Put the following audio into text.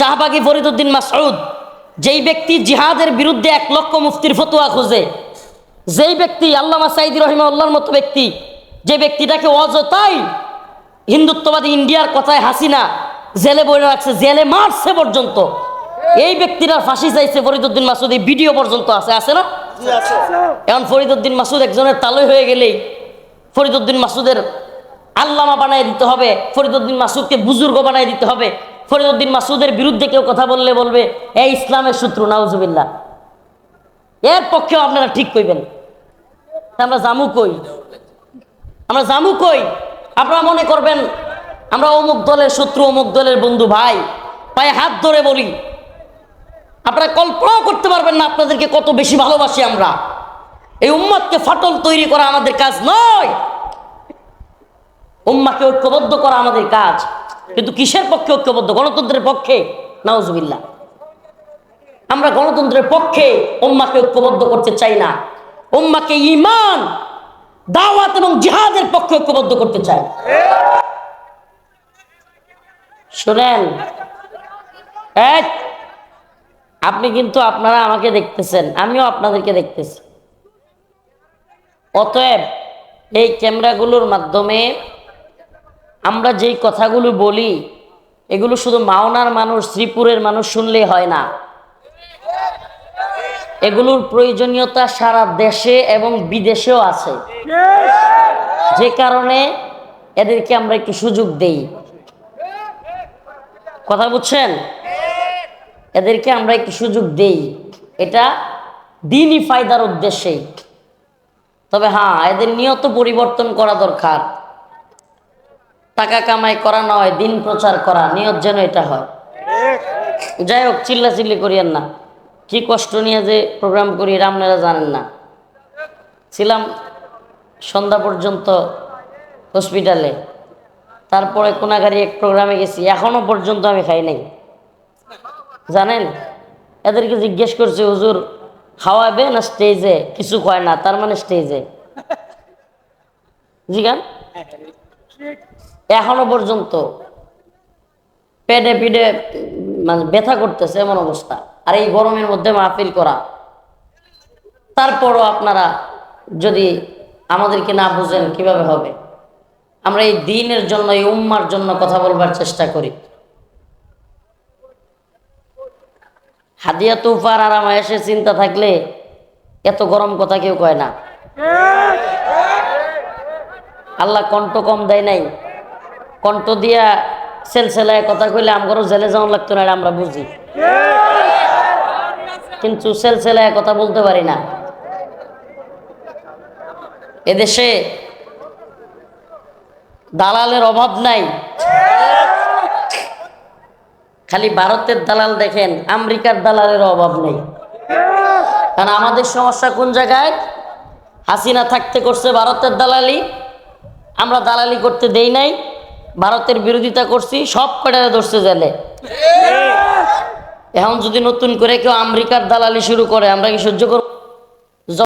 শাহবাগী ফরিদুদ্দিন মাসউদ যেই ব্যক্তি জিহাদের বিরুদ্ধে এক লক্ষ মুফতির ফতোয়া খোঁজে যেই ব্যক্তি আল্লামা সাইদি রহিমা আল্লাহর মতো ব্যক্তি যে ব্যক্তিটাকে অযথাই হিন্দুত্ববাদী ইন্ডিয়ার কথায় হাসিনা জেলে বলে রাখছে জেলে মারছে পর্যন্ত। এই ব্যক্তিরা ফাঁসি চাইছে ফরিদুদ্দিন মাসুদ এই ভিডিও পর্যন্ত আছে আছে না? এখন ফরিদুদ্দিন মাসুদ একজনের তালই হয়ে গেলেই ফরিদুদ্দিন মাসুদের আল্লামা বানায় দিতে হবে ফরিদুদ্দিন মাসুদকে বুজুর্গ বানায় দিতে হবে ফরিদুদ্দিন মাসুদের বিরুদ্ধে কেউ কথা বললে বলবে এই ইসলামের শত্রু, নাউজুবিল্লাহ। এর পক্ষেও আপনারা ঠিক কইবেন। আমরা জামু কই? আমরা জামু কই? আপনারা মনে করবেন, আমরা অমুক দলের শত্রু, অমুক দলের বন্ধু ভাই, পায়ে হাত ধরে বলি। আপনারা কল্পনাও করতে পারবেন না আপনাদেরকে কত বেশি ভালোবাসি আমরা। এই উম্মাদকে ফাটল তৈরি করা আমাদের কাজ নয়। উম্মাকে ঐক্যবদ্ধ করা আমাদের কাজ। কিন্তু কিসের পক্ষে ঐক্যবদ্ধ? গণতন্ত্রের পক্ষে? নাউজুবিল্লাহ। আমরা গণতন্ত্রের পক্ষে উম্মাকে ঐক্যবদ্ধ করতে চাই না। উম্মাকে ইমান দাওয়াত এবং জিহাদের পক্ষে ঐক্যবদ্ধ করতে চাই। শোনেন, এক, আপনি কিন্তু আপনারা আমাকে দেখতেছেন, আমিও আপনাদেরকে দেখতেছি। অতএব এই ক্যামেরাগুলোর মাধ্যমে আমরা যেই কথাগুলো বলি, এগুলো শুধু মাওনার মানুষ, শ্রীপুরের মানুষ শুনলেই হয় না। এগুলোর প্রয়োজনীয়তা সারা দেশে এবং বিদেশেও আছে। যে কারণে এদেরকে আমরা একটু সুযোগ দেই। কথা বুঝছেন? এদেরকে আমরা একটু সুযোগ দেই। এটা দিনই ফায়দার উদ্দেশ্যেই তবে হ্যাঁ এদের নিয়ত পরিবর্তন করা দরকার। টাকা কামাই করা নয় দিন প্রচার করা, নিয়ত যেন এটা হয়। যাই হোক চিল্লা চিল্লি করিয়েন না। কি কষ্ট নিয়ে যে প্রোগ্রাম করি এটা আপনারা জানেন না। ছিলাম সন্ধ্যা পর্যন্ত হসপিটালে তারপরে কোনাগারি এক প্রোগ্রামে গেছি, এখনও পর্যন্ত আমি খাই নাই। জানেন? এদেরকে জিজ্ঞেস করছে, হুজুর, খাওয়াবে না স্টেজে কিছু কয় না, তার মানে স্টেজে জিগান? এখনও পর্যন্ত পেটে পিঠে মানে ব্যথা করতেছে এমন অবস্থা। আর এই গরমের মধ্যে মাহফিল করা। তারপরও আপনারা যদি আমাদেরকে না বুঝেন কীভাবে হবে, আমরা এই দিনের জন্য, এই উম্মার জন্য কথা বলবার চেষ্টা করি। হাদিয়া তুফার আর আমার এসে চিন্তা থাকলে এত গরম কথা কেউ কয় না। আল্লাহ কণ্ঠ কম দেয় নাই। কণ্ঠ দিয়া সেলসেলায় কথা কইলে আমগরও জেলে যাওয়া লাগতো না আমরা বুঝি। কিন্তু সেলসেলায় কথা বলতে পারি না। এদেশে দালালের অভাব নাই। খালি ভারতের দালাল দেখেন, আমেরিকার দালালের অভাব নেই। কারণ আমাদের সমস্যা কোন জায়গায়? হাসিনা থাকতে করছে ভারতের দালালি, আমরা দালালি করতে দেই নাই। ভারতের বিরোধিতা করছি সব কটারে ধরছে জেলে? এখন যদি নতুন করে কেউ আমেরিকার দালালি শুরু করে আমরা কি সহ্য করব?